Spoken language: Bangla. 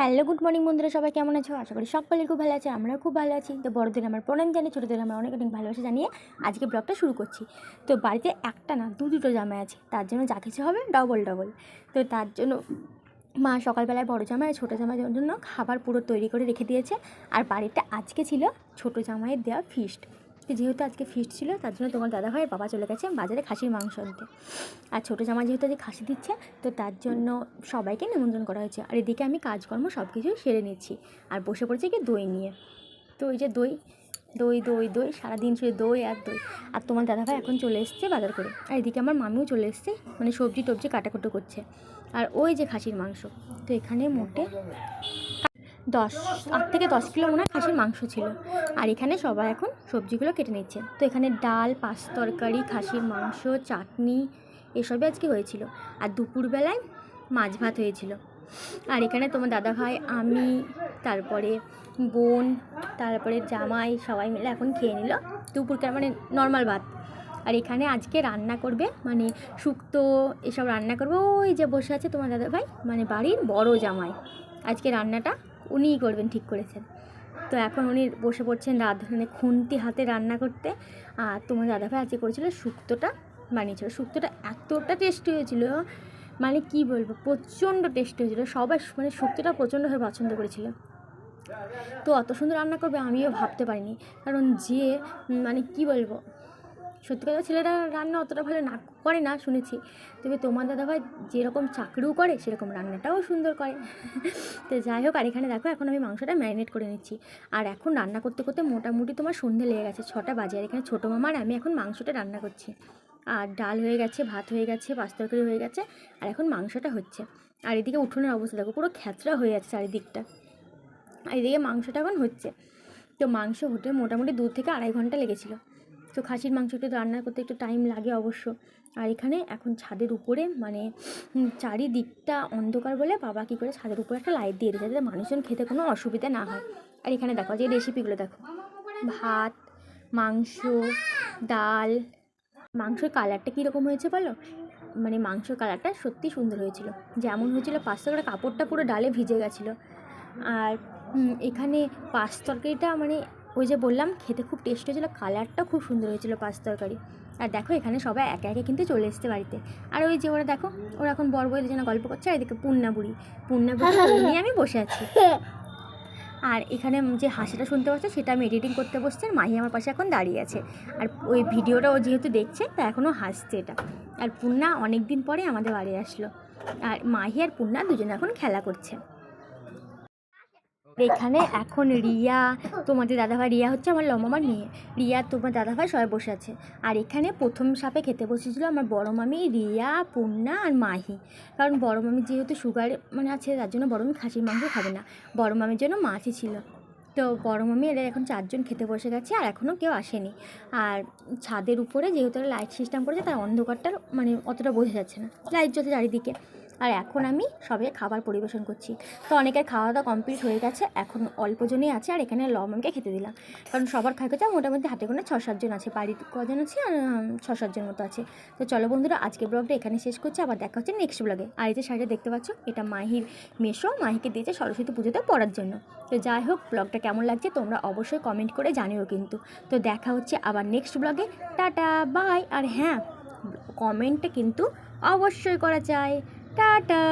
হ্যালো, গুড মর্নিং বন্ধুরা, সবাই কেমন আছো? আশা করি সকলে খুব ভালো আছে, আমরাও খুব ভালো আছি। তো বড়দের আমার প্রণাম জানিয়ে, ছোটোদের আমার অনেক অনেক ভালোবাসা জানিয়ে আজকে ব্লগটা শুরু করছি। তো বাড়িতে একটা না, দু দুটো জামাই আছে, তার জন্য যা কিছু হবে ডবল ডবল তো তার জন্য মা সকালবেলায় বড় জামাই, ছোটো জামাইয়ের জন্য খাবার পুরো তৈরি করে রেখে দিয়েছে। আর বাড়িতে আজকে ছিল ছোটো জামাইয়ের দেওয়া ফিস্ট তো যেহেতু আজকে ফিস্ট ছিল, তার জন্য তোমার দাদা ভাইয়ের বাবা চলে গেছে বাজারে খাসির মাংস আনতে। আর ছোটো জামা যেহেতু আজকে খাসি দিচ্ছে, তো তার জন্য সবাইকে নিমন্ত্রণ করা হয়েছে। আর এদিকে আমি কাজকর্ম সব কিছুই সেরে নিচ্ছি। আর বসে পড়েছি কি দই নিয়ে। তো ওই যে দই দই দই দই, সারাদিন শুধু দই আর দই। আর তোমার দাদাভাই এখন চলে এসছে বাজার করে। আর এদিকে আমার মামিও চলে এসছে মানে সবজি টবজি কাটাকুটো করছে। আর ওই যে খাসির মাংস, তো এখানে মোটে দশ, আট থেকে দশ কিলো মনে হয় খাসির মাংস ছিল। আর এখানে সবাই এখন সবজিগুলো কেটে নিচ্ছে। তো এখানে ডাল, পাঁচ তরকারি, খাসির মাংস, চাটনি এসবই আজকে হয়েছিল। আর দুপুরবেলায় মাছ ভাত হয়েছিল। আর এখানে তোমার দাদা ভাই, আমি, তারপরে বোন, তারপরে জামাই সবাই মিলে এখন খেয়ে নিল দুপুরকার মানে নর্মাল ভাত। আর এখানে আজকে রান্না করবে মানে শুক্তো এসব রান্না করবে। ওই যে বসে আছে তোমার দাদা ভাই মানে বাড়ির বড় জামাই। আজকে রান্নাটা উনিই করবেন, ঠিক করেছেন। তো এখন উনি বসে পড়ছেন রাত মানে খুন্তি হাতে রান্না করতে। আর তোমার দাদাভাই আজকে করেছিল শুক্তোটা বানিয়েছিল। শুক্তোটা এতটা টেস্টি হয়েছিল মানে কি বলব, প্রচণ্ড টেস্টি হয়েছিল। সবাই মানে শুক্তোটা প্রচণ্ডভাবে পছন্দ করেছিল। তো অত সুন্দর রান্না করবে আমিও ভাবতে পারিনি। কারণ যে মানে কি বলব সত্যি কথা ছেলেরা রান্না অতটা ভালো না করে না, শুনেছি। তবে তোমার দাদাভাই যেরকম চাকরিও করে, সেরকম রান্নাটাও সুন্দর করে। তো যাই হোক, আর এখানে দেখো, এখন আমি মাংসটা ম্যারিনেট করে নিচ্ছি। আর এখন রান্না করতে করতে মোটামুটি তোমার সন্ধে লেগে গেছে, ছটা বাজে। আর এখানে ছোটো মামার, আমি এখন মাংসটা রান্না করছি। আর ডাল হয়ে গেছে, ভাত হয়ে গেছে, পাঁচ তরকারি হয়ে গেছে, আর এখন মাংসটা হচ্ছে। আর এদিকে উঠোনের অবস্থা, দেখো, পুরো খ্যাচড়া হয়ে যাচ্ছে চারিদিকটা। আর এদিকে মাংসটা এখন হচ্ছে। তো মাংস হতে মোটামুটি দু থেকে আড়াই ঘণ্টা লেগেছিলো। তো খাসির মাংস একটু রান্না করতে একটু টাইম লাগে অবশ্য। আর এখানে এখন ছাদের উপরে মানে চারিদিকটা অন্ধকার বলে বাবা কী করে ছাদের উপরে একটা লাইট দিয়ে দিয়েছে যাতে মানুষজন খেতে কোনো অসুবিধা না হয়। আর এখানে দেখো, যে রেসিপিগুলো দেখো। ভাত, মাংস, ডাল, মাংসের কালারটা কীরকম হয়েছে বলো? মানে মাংসের কালারটা সত্যি সুন্দর হয়েছিল। যেমন হয়েছিল পাঁচশো করে কাপড়টা পুরো ডালে ভিজে গেছিল। আর এখানে পাঁচ তরকারিটা মানে ওই যে বললাম খেতে খুব টেস্ট হয়েছিলো কালারটা খুব সুন্দর হয়েছিল পাঁচ তরকারি। আর দেখো এখানে সবাই একে একে কিন্তু চলে এসছে বাড়িতে। আর ওই যে ওরা দেখো ওরা এখন বড় বইদের জন্য গল্প করছে আর এদিকে পুন্না বুড়ি। পুন্না বুড়ি নিয়ে আমি বসে আছি। আর এখানে যে হাসিটা শুনতে পাচ্ছ সেটা আমি এডিটিং করতে বসছি আর মাহি আমার পাশে এখন দাঁড়িয়ে আছে। আর ওই ভিডিওটা ও যেহেতু দেখছে তা এখনও হাসছে এটা। আর পুন্না অনেক দিন পরে আমাদের বাড়ি আসলো। আর মাহি আর পুন্না দুজনে এখন খেলা করছে। এখানে এখন রিয়া, তোমাদের দাদাভাই রিয়া হচ্ছে আমার লম্বামার মেয়ে। রিয়া, তোমার দাদাভাই সবাই বসে আছে। আর এখানে প্রথম সাপে খেতে বসেছিল আমার বড় মামি রিয়া, পূর্ণা আর মাহি। কারণ বড় মামি যেহেতু সুগার মানে আছে, তার জন্য বড় মামি খাসির মাংস খাবে না। বড় মামির জন্য মাছই ছিল। তো বড় মামি এরা এখন চারজন খেতে বসে গেছে আর এখনও কেউ আসেনি। আর ছাদের উপরে যেহেতু লাইট সিস্টেম করেছে, তার অন্ধকারটা মানে অতটা বোঝা যাচ্ছে না। লাইট জ্বলছে চারিদিকে। আর এখন আমি সবে খাবার পরিবেশন করছি। তো অনেকের খাওয়া দাওয়া কমপ্লিট হয়ে গেছে, এখন অল্প জনই আছে আর এখানে লবণকে খেতে দিলাম। কারণ সবার খাই করছে মোটামুটি হাতে গোনা ছ সাতজন আছে, বাড়ির কজন আছে আর ছ সাতজন মতো আছে। তো চলো বন্ধুরা, আজকে ব্লগটা এখানে শেষ করছি, আবার দেখা হচ্ছে নেক্সট ব্লগে আর এই যে শাড়িটা দেখতে পাচ্ছ, এটা মাহির মেশো মাহিকে দিয়েছে সরস্বতী পুজোতে পড়ার জন্য। তো যাই হোক ব্লগটা কেমন লাগছে তোমরা অবশ্যই কমেন্ট করে জানিও কিন্তু। তো দেখা হচ্ছে আবার নেক্সট ব্লগে টাটা বাই আর হ্যাঁ কমেন্টটা কিন্তু অবশ্যই করা চাই টাটা